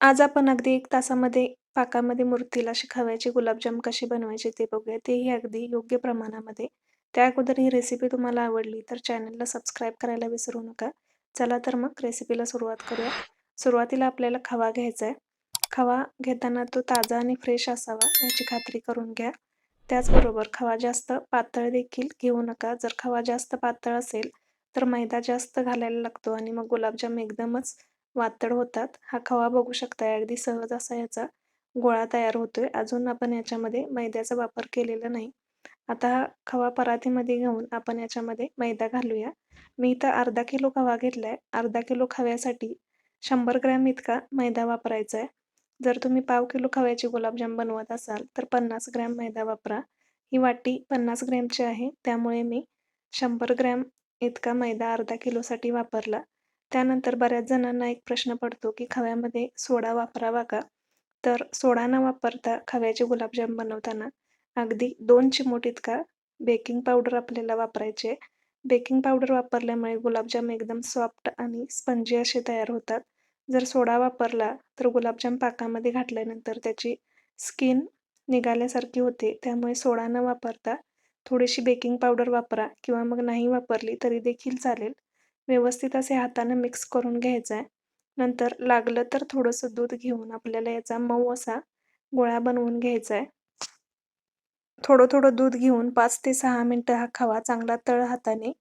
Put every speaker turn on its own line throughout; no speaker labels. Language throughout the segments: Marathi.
आज आपण अगदी एक तासामध्ये पाकामध्ये मूर्तीला अशी गुलाबजाम कसे बनवायचे ते बघूया. तेही अगदी योग्य प्रमाणामध्ये. त्या अगोदर ही रेसिपी तुम्हाला आवडली तर चॅनलला सबस्क्राईब करायला विसरू नका. चला तर मग रेसिपीला सुरुवात करूया. सुरुवातीला आपल्याला खवा घ्यायचा आहे. खवा घेताना तो ताजा आणि फ्रेश असावा याची खात्री करून घ्या. त्याचबरोबर खवा जास्त पातळ देखील घेऊ नका. जर खवा जास्त पातळ असेल तर मैदा जास्त घालायला लागतो आणि मग गुलाबजाम एकदमच वातड होतात. हा खवा बघू शकताय अगदी सहज असा याचा गोळा तयार होतोय. अजून आपण याच्यामध्ये मैद्याचा वापर केलेला नाही. आता हा खवा परातीमध्ये घेऊन आपण याच्यामध्ये मैदा घालूया. मी इथं अर्धा किलो खवा घेतलाय. अर्धा किलो खव्यासाठी शंभर ग्रॅम इतका मैदा वापरायचा आहे जर तुम्ही पाव किलो खव्याची गुलाबजाम बनवत असाल तर पन्नास ग्रॅम मैदा वापरा. ही वाटी पन्नास ग्रॅमची आहे. त्यामुळे मी शंभर ग्रॅम इतका मैदा अर्धा किलोसाठी वापरला. त्यानंतर बऱ्याच जणांना एक प्रश्न पडतो की खव्यामध्ये सोडा वापरावा का? तर सोडा न वापरता खव्याचे गुलाबजाम बनवताना अगदी दोन चिमूट इतका बेकिंग पावडर आपल्याला वापरायचे? बेकिंग पावडर वापरल्यामुळे गुलाबजाम एकदम सॉफ्ट आणि स्पंजी असे तयार होतात. जर सोडा वापरला तर गुलाबजाम पाकामध्ये घातल्यानंतर त्याची स्किन निघाल्यासारखी होते. त्यामुळे सोडा न वापरता थोडीशी बेकिंग पावडर वापरा किंवा मग नाही वापरली तरी देखील चालेल. व्यवस्थित असे हाताने मिक्स करून घ्यायचं आहे नंतर लागलं तर थोडंसं दूध घेऊन आपल्याला याचा मऊ असा गोळा बनवून घ्यायचा आहे थोडं थोडं दूध घेऊन पाच ते सहा मिनटं हा खवा चांगला तळ हाताने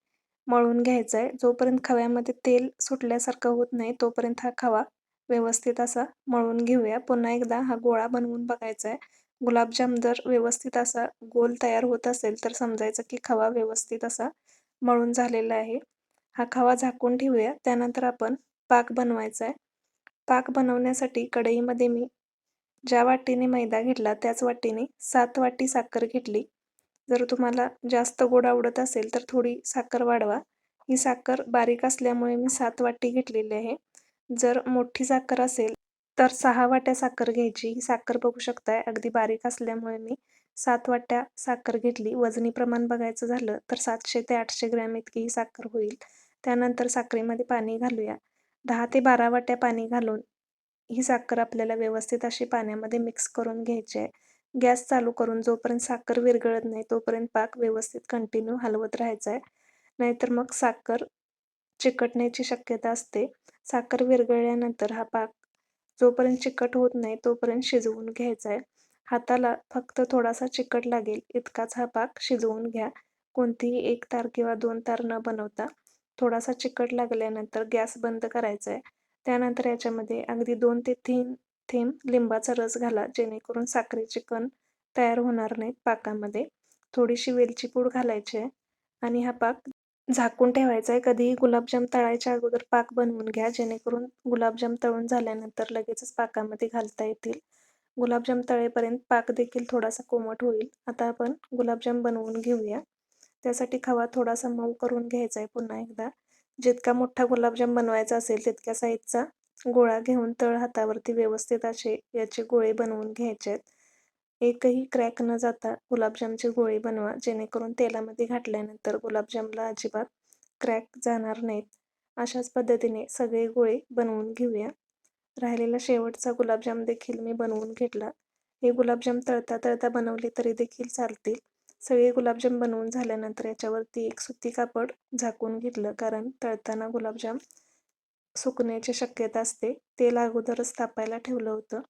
मळून घ्यायचा आहे जोपर्यंत खव्यामध्ये तेल सुटल्यासारखं होत नाही तोपर्यंत हा खवा व्यवस्थित असा मळून घेऊया. पुन्हा एकदा हा गोळा बनवून बघायचा आहे गुलाबजाम जर व्यवस्थित असा गोल तयार होत असेल तर समजायचं की खवा व्यवस्थित असा मळून झालेला आहे. हा खवा झाकून ठेवूया. त्यानंतर आपण पाक बनवायचा आहे पाक बनवण्यासाठी कढईमध्ये मी ज्या वाटीने मैदा घेतला त्याच वाटीने सात वाटी साखर घेतली. जर तुम्हाला जास्त गोड आवडत असेल तर थोडी साखर वाढवा. ही साखर बारीक असल्यामुळे मी सात वाटी घेतलेली आहे. जर मोठी साखर असेल तर सहा वाट्या साखर घ्यायची. ही साखर बघू शकताय अगदी बारीक असल्यामुळे मी सात वाट्या साखर घेतली. वजनी प्रमाण बघायचं झालं तर सातशे ते आठशे ग्रॅम इतकी ही साखर होईल. त्यानंतर साखरेमध्ये पाणी घालूया. दहा ते बारा वाट्या पाणी घालून ही साखर आपल्याला व्यवस्थित अशी पाण्यामध्ये मिक्स करून घ्यायची आहे. गॅस चालू करून जोपर्यंत साखर विरघळत नाही तोपर्यंत पाक व्यवस्थित कंटिन्यू हलवत राहायचा आहे. नाहीतर मग साखर चिकटण्याची शक्यता असते. साखर विरघळल्यानंतर हा पाक जोपर्यंत चिकट होत नाही तोपर्यंत शिजवून घ्यायचा आहे. हाताला फक्त थोडासा चिकट लागेल इतकाच हा पाक शिजवून घ्या. कोणतीही एक तार किंवा दोन तार न बनवता. थोडासा चिकट लागल्यानंतर गॅस बंद करायचा आहे. त्यानंतर याच्यामध्ये अगदी दोन ते तीन थेंब लिंबाचा रस घाला जेणेकरून साखरेचे कण तयार होणार नाहीत पाकामध्ये. थोडीशी वेलची पूड घालायची आहे आणि हा पाक झाकून ठेवायचा आहे. कधीही गुलाबजाम तळायच्या अगोदर पाक बनवून घ्या जेणेकरून गुलाबजाम तळून झाल्यानंतर लगेचच पाकामध्ये घालता येतील. गुलाबजाम तळेपर्यंत पाक देखील थोडासा कोमट होईल. आता आपण गुलाबजाम बनवून घेऊया. त्यासाठी खवा थोडासा मऊ करून घ्यायचा आहे पुन्हा एकदा. जितका मोठा गुलाबजाम बनवायचा असेल तितक्या साईजचा गोळा घेऊन तळ हातावरती व्यवस्थित असे याचे गोळे बनवून घ्यायचे आहेत एकही क्रॅक न जाता गुलाबजामचे गोळे बनवा जेणेकरून तेलामध्ये घातल्यानंतर गुलाबजामला अजिबात क्रॅक जाणार नाहीत. अशाच पद्धतीने सगळे गोळे बनवून घेऊया. राहिलेला शेवटचा गुलाबजाम देखील मी बनवून घेतला. हे गुलाबजाम तळता तळता बनवले तरी देखील चालतील. सगळे गुलाबजाम बनवून झाल्यानंतर याच्यावरती एक सुती कापड झाकून घेतलं कारण तळताना गुलाबजाम सुकण्याची शक्यता असते. तेल अगोदरच तापायला ठेवलं होतं.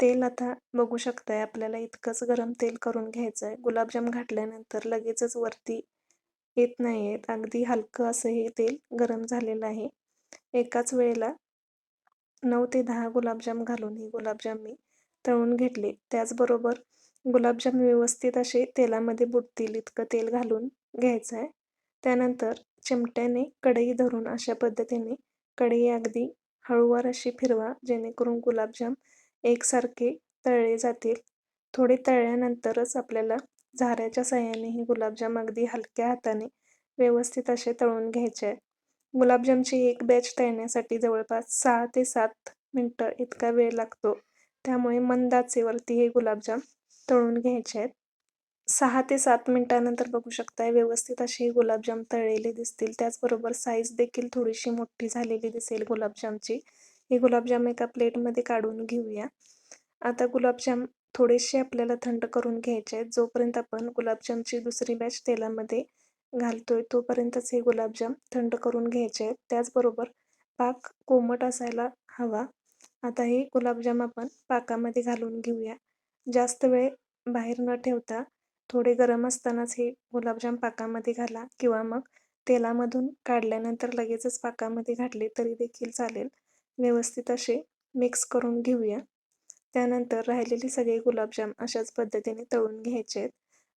तेल आता बघू शकताय आपल्याला इतकंच गरम तेल करून घ्यायचं आहे गुलाबजाम घातल्यानंतर लगेचच वरती येत नाही आहेत अगदी हलकं असं हे तेल गरम झालेलं आहे. एकाच वेळेला नऊ ते दहा गुलाबजाम घालून हे गुलाबजाम मी तळून घेतले. त्याचबरोबर गुलाबजाम व्यवस्थित असे तेलामध्ये बुडतील इतकं तेल घालून घ्यायचं आहे त्यानंतर चिमट्याने कढई धरून अशा पद्धतीने कढई अगदी हळूवार अशी फिरवा जेणेकरून गुलाबजाम एकसारखे तळले जातील. थोडे तळल्यानंतरच आपल्याला झाऱ्याच्या साह्याने ही गुलाबजाम अगदी हलक्या हाताने व्यवस्थित असे तळून घ्यायचे आहे गुलाबजामची एक बॅच तळण्यासाठी जवळपास सहा ते सात मिनटं इतका वेळ लागतो. त्यामुळे मंदाचेवरती हे गुलाबजाम तळून घ्यायचे आहेत. सहा ते सात मिनटानंतर बघू शकताय व्यवस्थित असे गुलाबजाम तळलेले दिसतील. त्याचबरोबर साईज देखील थोडीशी मोठी झालेली दिसेल गुलाबजामची. हे गुलाबजाम एका प्लेटमध्ये काढून घेऊया. आता गुलाबजाम थोडेसे आपल्याला थंड करून घ्यायचे आहेत. जोपर्यंत आपण गुलाबजामची दुसरी बॅच तेलामध्ये घालतोय तोपर्यंतच हे गुलाबजाम थंड करून घ्यायचे आहेत. त्याचबरोबर पाक कोमट असायला हवा. आता हे गुलाबजाम आपण पाकामध्ये घालून घेऊया. जास्त वेळ बाहेर न ठेवता थोडे गरम असतानाच हे गुलाबजाम पाकामध्ये घाला किंवा मग तेलामधून काढल्यानंतर लगेचच पाकामध्ये घातले तरी देखील चालेल. व्यवस्थित असे मिक्स करून घेऊया. त्यानंतर राहिलेले सगळे गुलाबजाम अशाच पद्धतीने तळून घ्यायचे आहेत.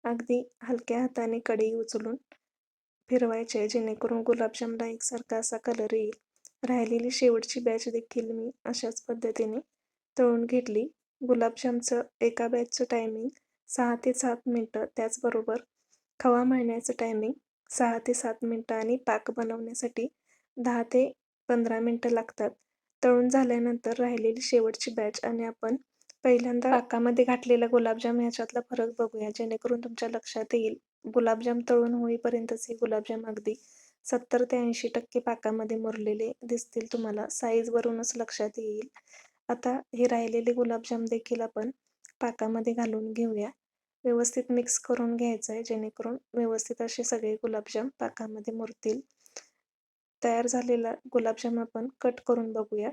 अगदी हलक्या हाताने कढई उचलून फिरवायचे जेणेकरून गुलाबजामला एकसारखा असा कलर येईल. राहिलेली शेवटची बॅच देखील मी अशाच पद्धतीने तळून घेतली. गुलाबजामचं एका बॅचचं टायमिंग सहा ते सात मिनटं त्याचबरोबर खवा मळण्याचं टायमिंग सहा ते सात मिनटं आणि पाक बनवण्यासाठी दहा ते पंधरा मिनटं लागतात. तळून झाल्यानंतर राहिलेली शेवटची बॅच आणि आपण पहिल्यांदा पाकामध्ये घातलेला गुलाबजाम ह्याच्यातला फरक बघूया जेणेकरून तुमच्या लक्षात येईल गुलाबजाम तळून होईपर्यंतच हे गुलाबजाम अगदी सत्तर ते ऐंशी टक्के पाकामध्ये मुरलेले दिसतील तुम्हाला. साईजवरूनच लक्षात येईल. आता हे राहिलेले गुलाबजाम देखील आपण पाकामध्ये घालून घेऊया. व्यवस्थित मिक्स करून घ्यायचं आहे जेणेकरून व्यवस्थित असे सगळे गुलाबजाम पाकामध्ये मुरतील. तयार झालेला गुलाबजाम आपण कट करून बघूया.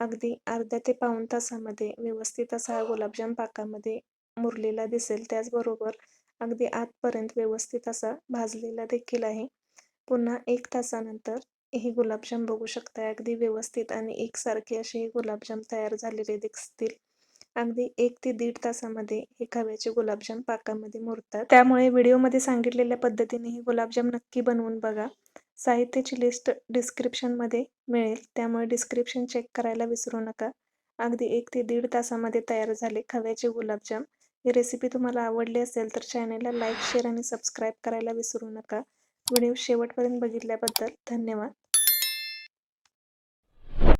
अगदी अर्ध्या ते पाऊण तासामध्ये व्यवस्थित असा हा गुलाबजाम पाकामध्ये मुरलेला दिसेल. त्याचबरोबर अगदी आतपर्यंत व्यवस्थित असा भाजलेला देखील आहे. पुन्हा एक तासानंतर हे गुलाबजाम बघू शकता. अगदी व्यवस्थित आणि एकसारखे असे हे गुलाबजाम तयार झालेले दिसतील. अगदी एक ते दीड तासामध्ये हे खव्याचे गुलाबजाम पाकामध्ये मुरतात. त्यामुळे व्हिडिओमध्ये सांगितलेल्या पद्धतीने हे गुलाबजाम नक्की बनवून बघा. साहित्याची लिस्ट डिस्क्रिप्शनमध्ये मिळेल. त्यामुळे डिस्क्रिप्शन चेक करायला विसरू नका. अगदी एक ते दीड तासामध्ये तयार झाले खव्याचे गुलाबजाम. ही रेसिपी तुम्हाला आवडली असेल तर चॅनलला लाईक शेअर आणि सबस्क्राईब करायला विसरू नका. व्हिडिओ शेवटपर्यंत बघितल्याबद्दल धन्यवाद.